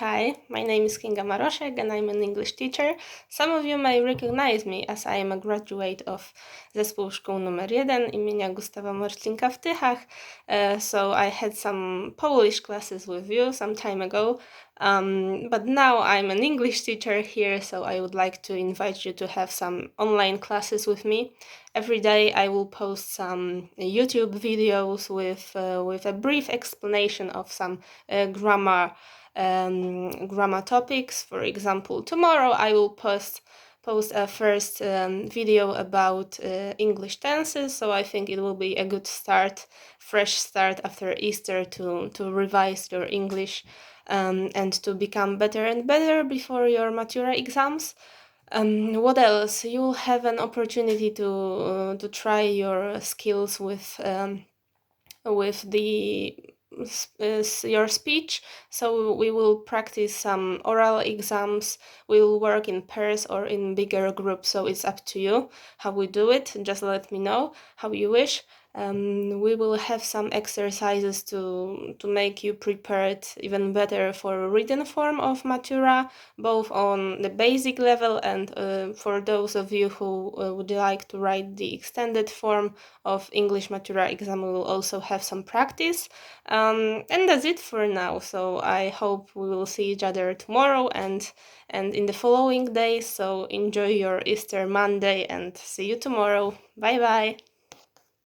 Hi, my name is Kinga Maroszek and I'm an English teacher. Some of you may recognize me as I am a graduate of Zespół Szkół nr 1 imienia Gustawa Morczynka w Tychach. Uh, so I had some Polish classes with you some time ago, um, but now I'm an English teacher here, so I would like to invite you to have some online classes with me. Every day I will post some YouTube videos with uh, with a brief explanation of some uh, grammar um, grammar topics. For example, tomorrow I will post post a first um, video about uh, English tenses. So I think it will be a good start, fresh start after Easter to to revise your English um, and to become better and better before your Matura exams. Um, what else? You will have an opportunity to uh, to try your skills with um, with the your speech. So we will practice some oral exams. We will work in pairs or in bigger groups. So it's up to you how we do it. Just let me know how you wish. Um, we will have some exercises to to make you prepared even better for written form of Matura, both on the basic level and uh, for those of you who uh, would like to write the extended form of English Matura exam. We will also have some practice, um, and that's it for now. So I hope we will see each other tomorrow and and in the following days. So enjoy your Easter Monday and see you tomorrow. Bye bye.